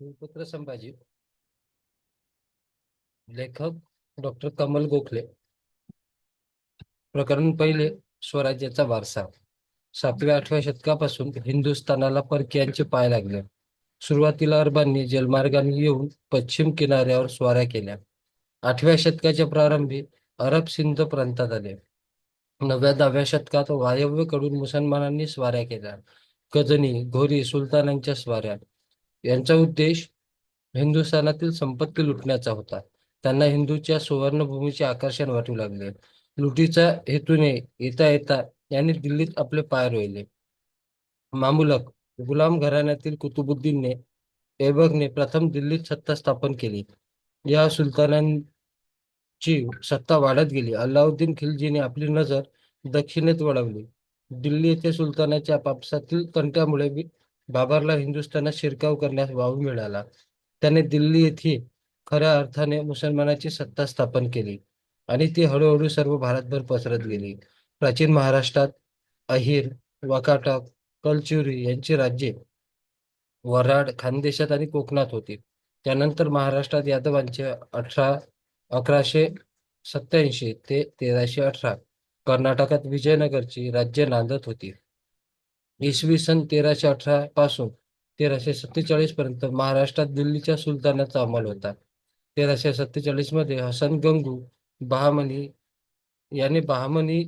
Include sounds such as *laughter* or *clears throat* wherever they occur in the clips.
पुत्र संभाजी. लेखक डॉक्टर कमल गोखले. प्रकरण पहिले स्वराज्याचा वारसा. सातव्या आठव्या शतकापासून हिंदुस्थानाला परकीयांचे पाय लागले. सुरुवातीला अरबांनी जलमार्गाने येऊन पश्चिम किनाऱ्यावर स्वाऱ्या केल्या. आठव्या शतकाच्या प्रारंभी अरब सिंध प्रांतात आले. नवव्या दहाव्या शतकात वायव्यकडून मुसलमानांनी स्वाऱ्या केल्या. गजनी घोरी सुलतानांच्या स्वाऱ्या. यांचा उद्देश हिंदुस्थानातील संपत्ती लुटण्याचा होता. त्यांना हिंदूच्या सुवर्णभूमीचे आकर्षण वाटू लागले. लुटीच्या हेतूने येता येता यांनी दिल्लीत आपले पाय रोयले मामुलक गुलाम घराण्यातील कुतुबुद्दीनने ऐबकने प्रथम दिल्लीत सत्ता स्थापन केली. या सुलतानांची सत्ता वाढत गेली. अल्लाउद्दीन खिलजीने आपली नजर दक्षिणेत वळवली. दिल्ली येथे सुलतानाच्या पापसातील तंट्यामुळे बाबरला हिंदुस्थानात शिरकाव करण्यास वाव मिळाला. त्याने दिल्ली येथे खऱ्या अर्थाने मुसलमानाची सत्ता स्थापन केली आणि ती हळूहळू सर्व भारतभर पसरत गेली. प्राचीन महाराष्ट्रात अहिर वाकाटक कलचुरी यांची राज्ये वराड खानदेशात आणि कोकणात होती. त्यानंतर महाराष्ट्रात यादवांचे अठरा अकराशे सत्याऐंशी ते तेराशे अठरा. कर्नाटकात विजयनगरची राज्य नांदत होती. इसवी सन तेराशे अठरा पासून तेराशे सत्तेचाळीस पर्यंत महाराष्ट्रात दिल्लीच्या सुलतानाचा अंमल होता. तेराशे सत्तेचाळीसमध्ये हसन गंगू बहामनी याने बहामनी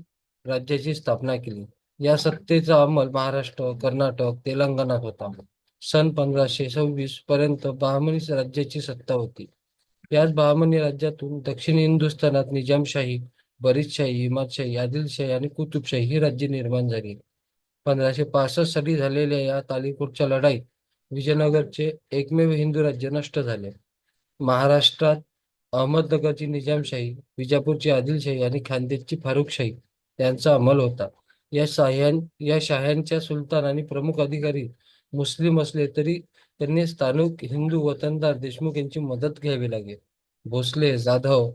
राज्याची स्थापना केली. या सत्तेचा अंमल महाराष्ट्र कर्नाटक तेलंगणात होता. सन पंधराशे सव्वीस पर्यंत बहामनी राज्याची सत्ता होती. याच बहामनी राज्यातून दक्षिण हिंदुस्थानात निजामशाही बरीदशाही हिमादशाही आदिलशाही आणि कुतुबशाही ही राज्ये निर्माण झाली. पंधराशे पासष्ट साली झालेल्या या तालीपूरच्या लढाईत विजयनगरचे एकमेव हिंदू राज्य नष्ट झाले. महाराष्ट्रात अहमदनगरची निजामशाही विजापूरची आदिलशाही आणि खानदेशची फारुखशाही यांचा अंमल होता. या शाह्यां या शाह्यांच्या सुलतान आणि प्रमुख अधिकारी मुस्लिम असले तरी त्यांनी स्थानिक हिंदू वतनदार देशमुख यांची मदत घ्यावी लागेल. भोसले जाधव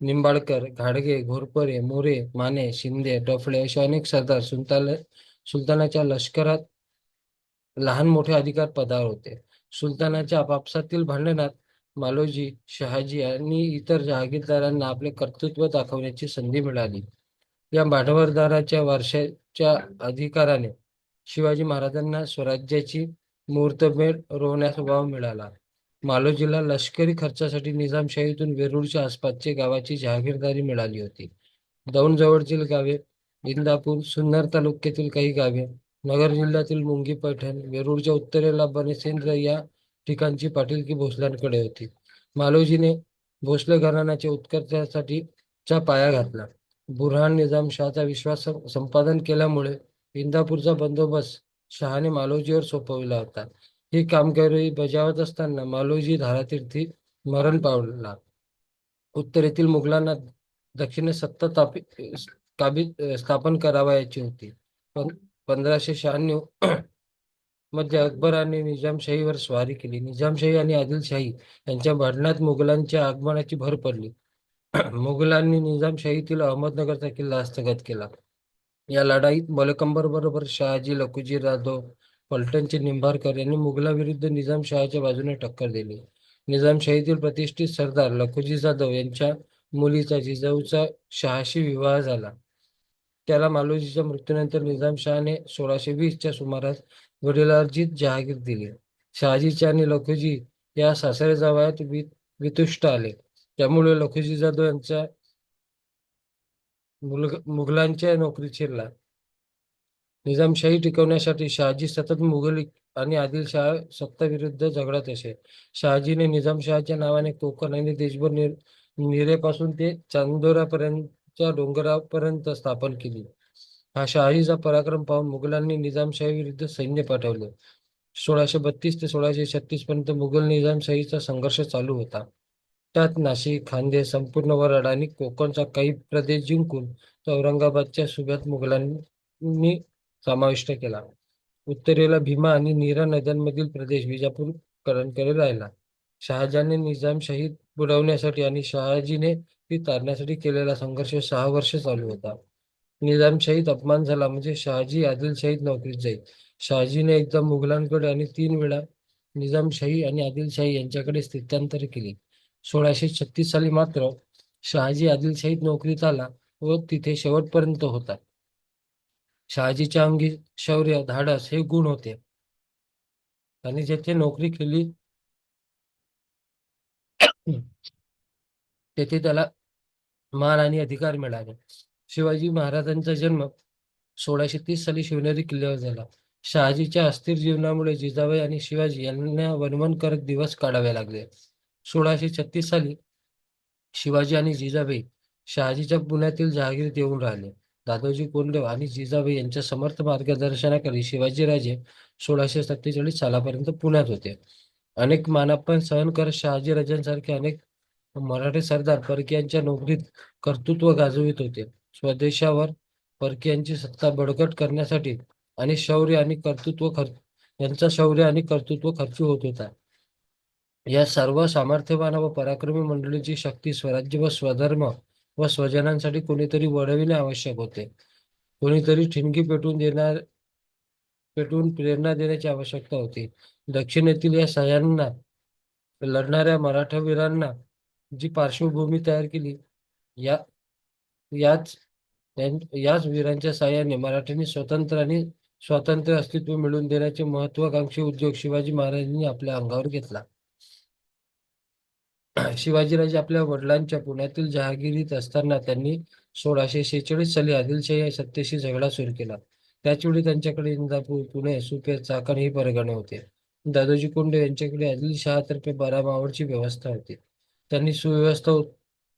निंबाळकर घाडगे घोरपडे मोरे माने शिंदे डफळे असे अनेक सरदार सुलतान सुलतानाच्या लष्करात लहान मोठे अधिकार पदावर होते. सुलतानाच्या आपापसातील भांडणात मालोजी शहाजी आणि इतर जहागीरदारांना आपले कर्तृत्व दाखवण्याची संधी मिळाली. या भांडवलदाराच्या वर्षाच्या अधिकाराने शिवाजी महाराजांना स्वराज्याची मुहूर्तमेढ रोवण्यास वाव मिळाला. मालोजीला लष्करी खर्चासाठी निजामशाहीतून वेरूळच्या आसपासचे गावाची जहागीरदारी मिळाली होती. दौंड जवळची गावे इंदापूर सुन्नर तालुक्यातील काही गावे नगर जिल्ह्यातील मुंगी पैठण वेरूळच्या उत्तरेला बनेसेंद्र या ठिकाणची पाटीलकी भोसल्यांकडे होती. मालोजीने भोसले घराण्याच्या उत्कर्षासाठी चा पाया घातला. बुरहान निजाम शहाचा विश्वास संपादन केल्यामुळे इंदापूरचा बंदोबस्त शहाने मालोजीवर सोपविला होता. ही कामगिरी बजावत असताना मालोजी धारातीर्थी मरण पावला. उत्तरेतील मुघलांना दक्षिणे सत्ता तापी स्थापन करावयाची होती. पण पंधराशे शहाण्णव *clears throat* मध्ये अकबराने निजामशाहीवर स्वारी केली. निजामशाही आणि आदिलशाही यांच्या भांडणात मुघलांच्या आगमनाची भर पडली. *clears throat* मुघलांनी निजामशाहीतील अहमदनगरचा किल्ला हस्तगत केला. या लढाईत मलकंबर बरोबर शहाजी लखुजी जाधव पलटणचे निंबारकर यांनी मुघलाविरुद्ध निजामशहाच्या बाजूने टक्कर दिली. निजामशाहीतील प्रतिष्ठित सरदार लखुजी जाधव यांच्या मुलीचा जिजाऊचा शहाशी विवाह झाला. त्याला मालोजीच्या मृत्यूनंतर निजामशहाने सोळाशे वीसच्या सुमारास वडिलार्जित जहागीर दिली. शहाजीचे आणि लखुजी या सासरे जावयात वि वितुष्ट आले. त्यामुळे लखुजी जाधव यांचा मुलग मुघलांच्या नोकरी शिरला. निजामशाही टिकवण्यासाठी शहाजी सतत मुघल आणि आदिलशाह सत्ताविरुद्ध झगडत असे. शहाजीने निजामशहाच्या नावाने कोकण आणि देशभर निर निरेपासून ते चांदोरापर्यंतच्या डोंगरापर्यंत स्थापन केली. हा शहाजीचा पराक्रम पाहून मुघलांनी निजामशाही विरुद्ध सैन्य पाठवले. सोळाशे बत्तीस ते सोळाशे छत्तीस पर्यंत मुघल निजामशाहीचा संघर्ष चालू होता. त्यात नाशिक खांदे संपूर्ण वराड आणि कोकणचा काही प्रदेश जिंकून औरंगाबादच्या सुब्यात मुघलांनी समाविष्ट केला. उत्तरेला भीमा आणि नीरा नद्यांमधील प्रदेश विजापूर करणकडे राहिला. शहाजहानने निजामशाही बुडवण्यासाठी आणि शहाजीने ती तारण्यासाठी केलेला संघर्ष सहा वर्ष चालू होता. निजामशाहीत अपमान झाला म्हणजे शहाजी आदिलशाहीत नोकरीत जाईल. शहाजीने एकदा मुघलांकडे आणि तीन वेळा निजामशाही आणि आदिलशाही यांच्याकडे स्थित्यांतर केली. सोळाशे छत्तीस साली मात्र शहाजी आदिलशाहीत नोकरीत आला व तिथे शेवटपर्यंत होता. शहाजीच्या अंगी शौर्य धाडस हे गुण होते. आणि जेथे नोकरी केली तेथे त्याला मान आणि अधिकार मिळाले. शिवाजी महाराजांचा जन्म सोळाशे तीस साली शिवनेरी किल्ल्यावर झाला. शहाजीच्या अस्थिर जीवनामुळे जिजाबाई आणि शिवाजी यांना वनवन करत दिवस काढावे लागले. सोळाशे छत्तीस साली शिवाजी आणि जिजाबाई शहाजीच्या पुण्यातील जहागीर येऊन राहिले. दादोजी कोंडदेव आणि जिजाबाई यांच्या समर्थ मार्गदर्शनाखाली शिवाजीराजे सोळाशे सत्तेचाळीस सालापर्यंत पुण्यात होते. अनेक मानापण सहन करत शहाजीराजांसारखे अनेक मराठी सरदार परकीयांच्या नोकरीत कर्तृत्व गाजवित होते. स्वदेशावर परकीयांची सत्ता बळकट करण्यासाठी आणि शौर्य आणि कर्तृत्व खर्च यांचा शौर्य आणि कर्तृत्व खर्च होत होता. या सर्व सामर्थ्यवान व पराक्रमी मंडळीची शक्ती स्वराज्य व स्वधर्म व स्वजनांसाठी कोणीतरी वळविणे आवश्यक होते. कोणीतरी ठिणगी पेटवून देणार पेटून प्रेरणा देण्याची आवश्यकता होती. दक्षिणेतील या सह्यांना लढणाऱ्या मराठा वीरांना जी पार्श्वभूमी तयार केली या याच याच वीरांच्या सहाय्याने मराठ्यांनी स्वतंत्र आणि स्वातंत्र्य अस्तित्व मिळवून देण्याचे महत्वाकांक्षी उद्योग शिवाजी महाराजांनी आपल्या अंगावर घेतला. शिवाजीराजे आपल्या वडिलांच्या पुण्यातील जहागिरीत असताना त्यांनी सोळाशे शेहेचाळीस साली आदिलशाही या सत्तेशी झगडा सुरू केला. त्याचवेळी त्यांच्याकडे इंदापूर पुणे सुपे चाकण ही परगणे होते. दादोजी कोंडे यांच्याकडे आदिलशहातर्फे बारा मावळची व्यवस्था होती. त्यांनी सुव्यवस्था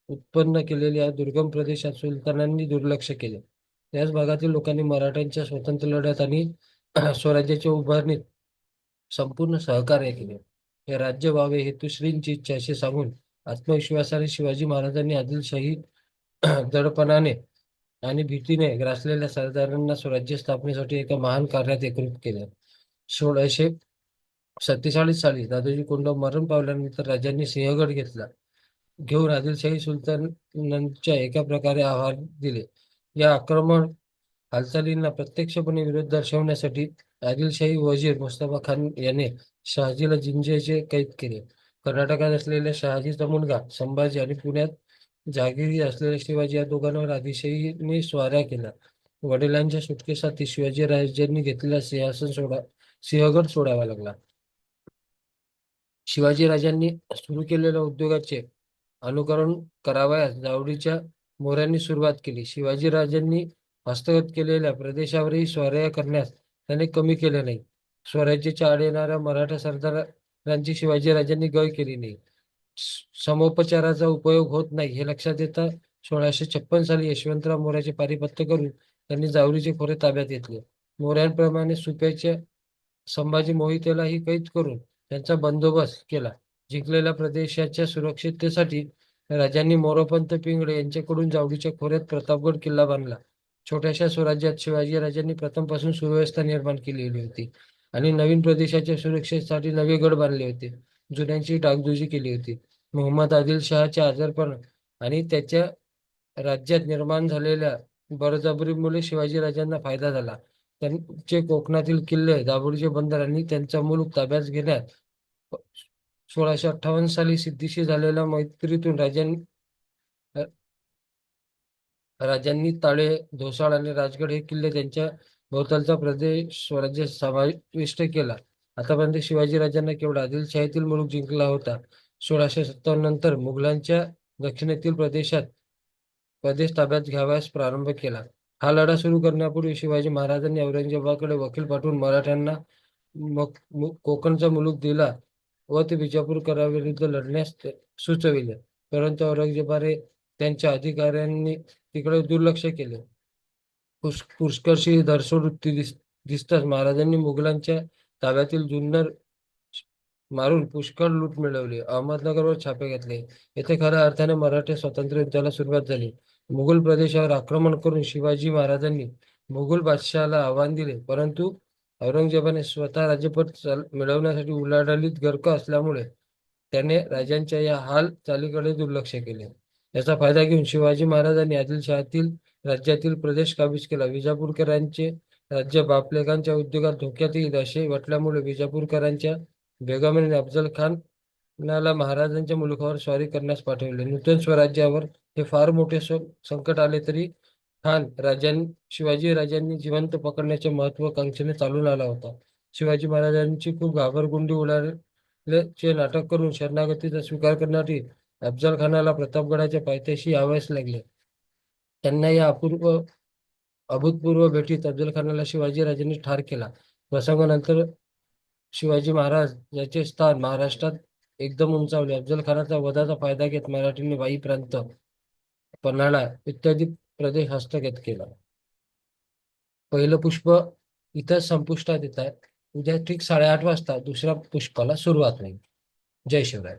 उत्पन्न केलेल्या दुर्गम प्रदेशात सुलतानांनी दुर्लक्ष केले. त्याच भागातील लोकांनी मराठ्यांच्या स्वतंत्र लढ्यात आणि स्वराज्याच्या उभारणीत संपूर्ण सहकार्य केले. हे राज्य व्हावे हेतू श्रींची इच्छा असे सांगून आत्मविश्वासाने शिवाजी महाराजांनी आदिलशाही *clears throat* दडपणाने आणि भीतीने ग्रासलेल्या सरदारांना स्वराज्य स्थापनेसाठी एका महान कार्यात एकरूप केले. सोळाशे सत्तेचाळीस साली दादोजी कोंडदेव मरण पावल्यानंतर राजांनी सिंहगड घेतला. घेऊन आदिलशाही सुलतानांच्या एका प्रकारे आव्हान दिले. या आक्रमण हालचालींना प्रत्यक्षपणे विरोध दर्शवण्यासाठी आदिलशाही वजीर मुस्तफा खान याने शहाजीला जिंजेचे कैद केले. कर्नाटकात असलेल्या शहाजीचा मुलगा संभाजी आणि पुण्यात जागिरी असलेल्या शिवाजी या दोघांवर आदिलशाहीने स्वाऱ्या केला. वडिलांच्या सुटकेसाठी शिवाजी राजांनी घेतलेला सिंहासन सोडा सिंहगड सोडावा लागला. शिवाजी राजांनी सुरू केलेल्या उद्योगाचे अनुकरण करावयास जावडीच्या मोऱ्यांनी सुरुवात केली. शिवाजी राजांनी हस्तगत केलेल्या प्रदेशावरही स्वाऱ्या करण्यास त्याने कमी केले नाही. स्वराज्याच्या आड येणाऱ्या मराठा सरदारांची शिवाजी राजांनी गय केली नाही. समोपचाराचा उपयोग होत नाही हे लक्षात येता सोळाशे छप्पन साली यशवंतराव मोऱ्याचे पारिपत्य करून त्यांनी जावळीचे खोरे ताब्यात घेतले. मोऱ्यांप्रमाणे सुप्याच्या संभाजी मोहितेलाही कैद करून त्यांचा बंदोबस्त केला. जिंकलेल्या प्रदेशाच्या सुरक्षिततेसाठी राजांनी मोरोपंत पिंगळे यांच्याकडून जावडीच्या खोऱ्यात प्रतापगड किल्ला बांधला. छोट्याशा स्वराज्यात शिवाजी राजांनी प्रथमपासून सुव्यवस्था निर्माण केलेली होती. आणि नवीन प्रदेशाच्या सुरक्षेसाठी नवे गड बांधले होते. जुन्यांची डागदुजी केली होती. मोहम्मद आदिल शहाचे आजारपण आणि त्याच्या राज्यात निर्माण झालेल्या बळजबरीमुळे शिवाजी राजांना फायदा झाला. त्यांचे कोकणातील किल्ले दाभोळीचे बंदर आणि त्यांचा मुलूक ताब्यात घेण्यात सोळाशे अठ्ठावन्न साली सिद्धीशी झालेल्या मैत्रीतून राजांनी राजांनी ताळे धोसाळ आणि राजगड हे किल्ले त्यांच्या भोवतालचा प्रदेश स्वराज्य समाविष्ट केला. आतापर्यंत शिवाजी राजांना केवळ आदिलशाहीतील मुलूक जिंकला होता? सोळाशे सत्तावन्न नंतर मुघलांच्या दक्षिणेतील प्रदेशात प्रदेश ताब्यात घ्यावास प्रारंभ केला. हा लढा सुरू करण्यापूर्वी शिवाजी महाराजांनी औरंगजेबाकडे वकील पाठवून मराठ्यांना कोकणचा मुलूक दिला व ते विजापूरकराविरुद्ध लढण्यास सुचविले. परंतु औरंगजेबाने त्यांच्या अधिकाऱ्यांनी तिकडे दुर्लक्ष केले. पुष पुष्कळशी धर्षवृत्ती दिस दिसताच महाराजांनी मुघलांच्या ताब्यातील जुन्नर मारून पुष्कळ लूट मिळवली. अहमदनगरवर छापे घातले. येथे खऱ्या अर्थाने मराठी स्वातंत्र्य युद्धाला सुरुवात झाली. मुघल प्रदेशावर आक्रमण करून शिवाजी महाराजांनी मुघल बादशहाला आव्हान दिले. परंतु औरंगजेबाने स्वतः राज्यपद मिळवण्यासाठी उलाढालीत गर्क असल्यामुळे त्याने राजांच्या या हाल चालीकडे दुर्लक्ष केले. याचा फायदा घेऊन शिवाजी महाराजांनी आदिलशहातील राज्यातील प्रदेश काबीज केला. विजापूरकरांचे राज्य बापलेकांच्या उद्योगात धोक्यात येईल असे वाटल्यामुळे विजापूरकरांच्या बेगमने अफजल खानला महाराजांच्या मुलुखावर स्वारी करण्यास पाठवले. नूतन स्वराज्यावर हे फार मोठे संकट आले तरी खान राजां शिवाजी राजांनी जिवंत पकडण्याचे महत्वाकांक्षेने चालून आला होता. शिवाजी महाराजांची खूप घाबरगुंडी उडाल्याचे नाटक करून शरणागतीचा स्वीकार करणारी अफजल खानाला प्रतापगडाच्या पायथ्याशी यावेच लागले. त्यांना या अपूर्व अभूतपूर्व भेटीत अफजल खानाला शिवाजी राजांनी ठार केला. प्रसंगानंतर शिवाजी महाराज याचे स्थान महाराष्ट्रात एकदम उंचावले. अफजल खानाचा वधाचा फायदा घेत मराठीने वाई प्रांत पन्हाळा इत्यादी प्रदेश हस्तगत केला. पहिलं पुष्प इथं संपुष्टात येत आहे. उद्या ठीक साडेआठ वाजता दुसऱ्या पुष्पाला सुरुवात होईल. जय शिवराय.